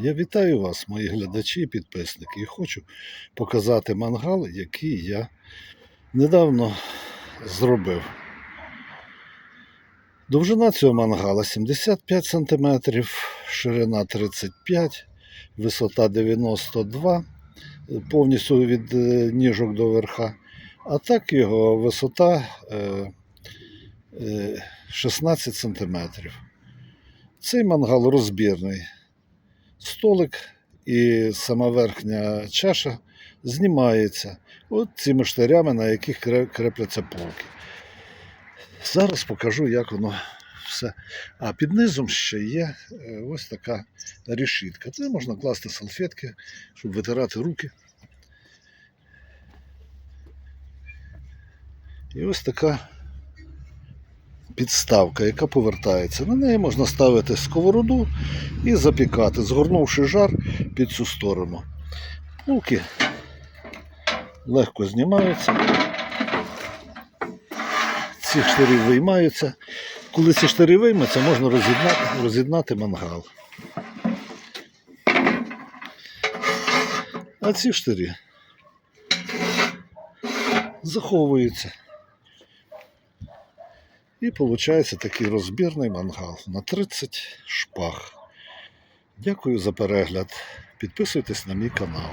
Я вітаю вас, мої глядачі і підписники, і хочу показати мангал, який я недавно зробив. Довжина цього мангала 75 см, ширина 35 висота 92 повністю від е, ніжок до верха. А так його висота е, е, 16 см. Цей мангал розбірний. Столик і сама верхня чаша знімається от цими штирями, на яких крепляться полки. Зараз покажу, як воно все. А під низом ще є е, ось така решітка. Це можна класти салфетки, щоб витирати руки. І ось така підставка, яка повертається. На неї можна ставити сковороду і запікати, згорнувши жар під цю сторону. Полки легко знімаються. Ці штири виймаються. Коли ці штири виймуться, можна роз'єднати, роз'єднати мангал. А ці штирі заховуються. І виходить такий розбірний мангал на 30 шпаг. Дякую за перегляд. Підписуйтесь на мій канал.